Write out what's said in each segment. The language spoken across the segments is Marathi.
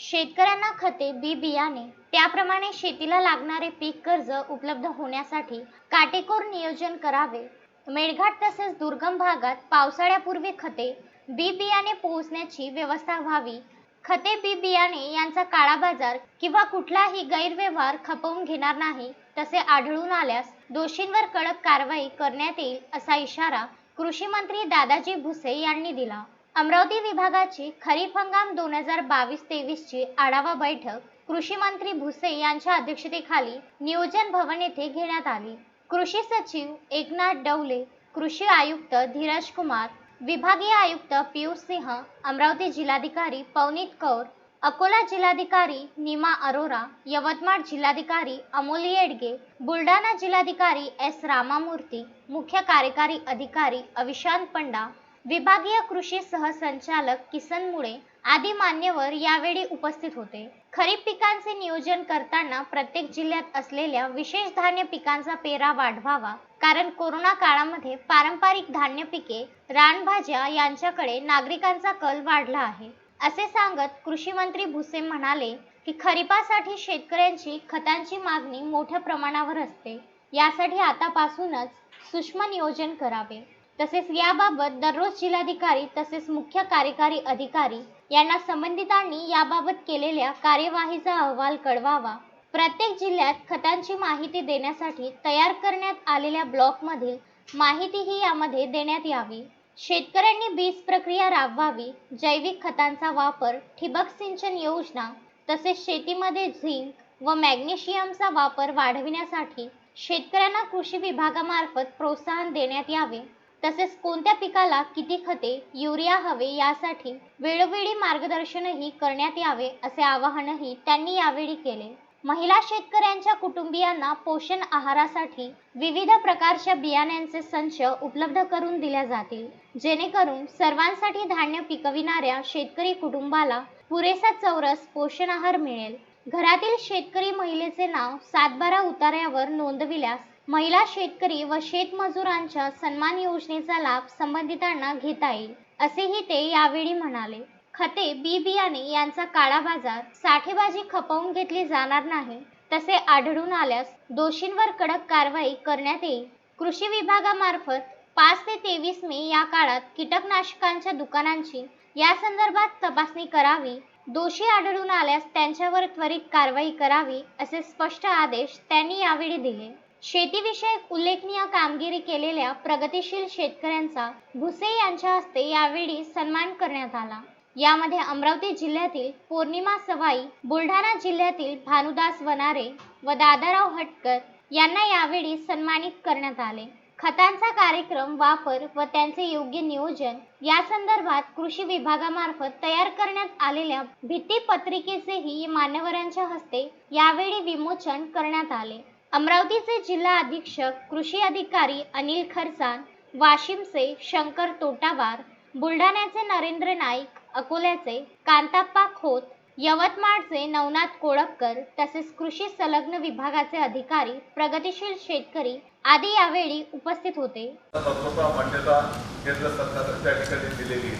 शेतकऱ्यांना खते बी बियाणे त्याप्रमाणे शेतीला लागणारे पीक कर्ज उपलब्ध होण्यासाठी काटेकोर नियोजन करावे. मेळघाट तसेच दुर्गम भागात पावसाळ्यापूर्वी खते बी बियाणे पोहोचण्याची व्यवस्था व्हावी. खते बी बियाणे यांचा काळा बाजार किंवा कुठलाही गैरव्यवहार खपवून घेणार नाही तसे आढळून आल्यास दोषींवर कडक कारवाई करण्यात येईल असा इशारा कृषी मंत्री दादाजी भुसे यांनी दिला. अमरावती विभागाची खरीप हंगाम दोन हजार बावीस तेवीसची आढावा बैठक कृषी मंत्री भुसे यांच्या अध्यक्षतेखाली नियोजन भवन येथे घेण्यात आली. कृषी सचिव एकनाथ डवले कृषी आयुक्त धीरज कुमार विभागीय आयुक्त पियुष सिंह अमरावती जिल्हाधिकारी पवनीत कौर अकोला जिल्हाधिकारी निमा अरोरा यवतमाळ जिल्हाधिकारी अमोली येडगे बुलढाणा जिल्हाधिकारी एस रामामूर्ती मुख्य कार्यकारी अधिकारी अविशांत पंडा विभागीय कृषी सहसंचालक किसन मुळे आदी मान्यवर यावेळी उपस्थित होते. खरीप पिकांचे नियोजन करताना प्रत्येक जिल्ह्यात असलेल्या विशेष धान्य पिकांचा पेरा वाढवावा कारण कोरोना काळामध्ये पारंपरिक धान्य पिके रानभाज्या यांच्याकडे नागरिकांचा कल वाढला आहे. असे सांगत कृषी मंत्री भुसे म्हणाले की खरीपासाठी शेतकऱ्यांची खतांची मागणी मोठ्या प्रमाणावर असते. यासाठी आतापासूनच सूक्ष्म नियोजन करावे. तसेच याबाबत दररोज जिल्हाधिकारी तसेच मुख्य कार्यकारी अधिकारी यांना संबंधितांनी याबाबत केलेल्या कार्यवाहीचा अहवाल कळवावा. प्रत्येक जिल्ह्यात खतांची माहिती देण्यासाठी तयार करण्यात आलेल्या ब्लॉकमधील माहितीही यामध्ये देण्यात यावी. शेतकऱ्यांनी बीज प्रक्रिया राबवावी जैविक खतांचा वापर ठिबक सिंचन योजना तसेच शेतीमध्ये झिंक व मॅग्नेशियमचा वापर वाढविण्यासाठी शेतकऱ्यांना कृषी विभागामार्फत प्रोत्साहन देण्यात यावे. तसेच कोणत्या पिकाला किती खते युरिया हवे यासाठी वेळोवेळी मार्गदर्शनही करण्यात यावे असे आवाहनही त्यांनी यावेळी केले. महिला शेतकऱ्यांच्या कुटुंबियांना पोषण आहारासाठी विविध प्रकारच्या बियाण्यांचे संच उपलब्ध करून दिल्या जातील. जेणेकरून सर्वांसाठी धान्य पिकविणाऱ्या शेतकरी कुटुंबाला पुरेसा चौरस पोषण आहार मिळेल. घरातील शेतकरी महिलेचे नाव सातबारा उतार्यावर नोंदविल्यास महिला शेतकरी व शेतमजुरांच्या सन्मान योजनेचा लाभ संबंधितांना घेता येईल असेही ते यावेळी म्हणाले. खते बी बियाणे यांचा काळा बाजार साठेबाजी खपवून घेतली जाणार नाही तसे आढळून आल्यास दोषींवर कडक कारवाई करण्यात येईल. कृषी विभागामार्फत पाच ते तेवीस मे या काळात कीटकनाशकांच्या दुकानांची या संदर्भात तपासणी करावी. दोषी आढळून आल्यास त्यांच्यावर त्वरित कारवाई करावी असे स्पष्ट आदेश त्यांनी यावेळी दिले. शेतीविषयक उल्लेखनीय कामगिरी केलेल्या प्रगतीशील शेतकऱ्यांचा भुसे यांच्या हस्ते यावेळी सन्मान करण्यात आला. यामध्ये अमरावती जिल्ह्यातील पौर्णिमा सवाई बुलढाणा जिल्ह्यातील भानुदास वनारे व दादाराव हटकर यांना यावेळी सन्मानित करण्यात आले. खतांचा कार्यक्रम वापर व त्यांचे योग्य नियोजन या संदर्भात कृषी विभागामार्फत तयार करण्यात आलेल्या भित्तीपत्रिकेचेही मान्यवरांच्या हस्ते यावेळी विमोचन करण्यात आले. अमरावतीचे जिल्हा अधीक्षक कृषी अधिकारी अनिल खरसान वाशिमचे शंकर तोटावार बुलढाण्याचे नरेंद्र नाईक अकोल्याचे कांताप्पा खोत यवतमाळचे नवनाथ कोळपकर तसेच कृषी संलग्न विभागाचे अधिकारी प्रगतीशील शेतकरी आदी यावेळी उपस्थित होते. मान्यता केंद्र सरकारने त्या ठिकाणी दिलेली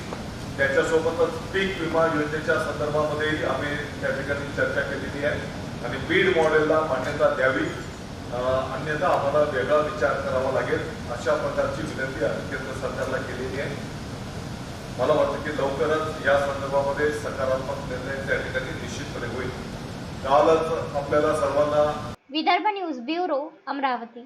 त्याच्यासोबतच पीक विमा योजनेच्या संदर्भामध्येही आम्ही त्या ठिकाणी चर्चा केलेली आहे. आणि बीड मॉडेलला मान्यता द्यावी अन्यथा आम्हाला वेगळा विचार करावा लागेल. अशा प्रकारची विनंती आम्ही केंद्र सरकारला केलेली आहे. मला वाटतं की लवकरच या संदर्भामध्ये सकारात्मक निर्णय त्या ठिकाणी निश्चितपणे होईल. कालच आपल्याला सर्वांना विदर्भ न्यूज ब्युरो अमरावती.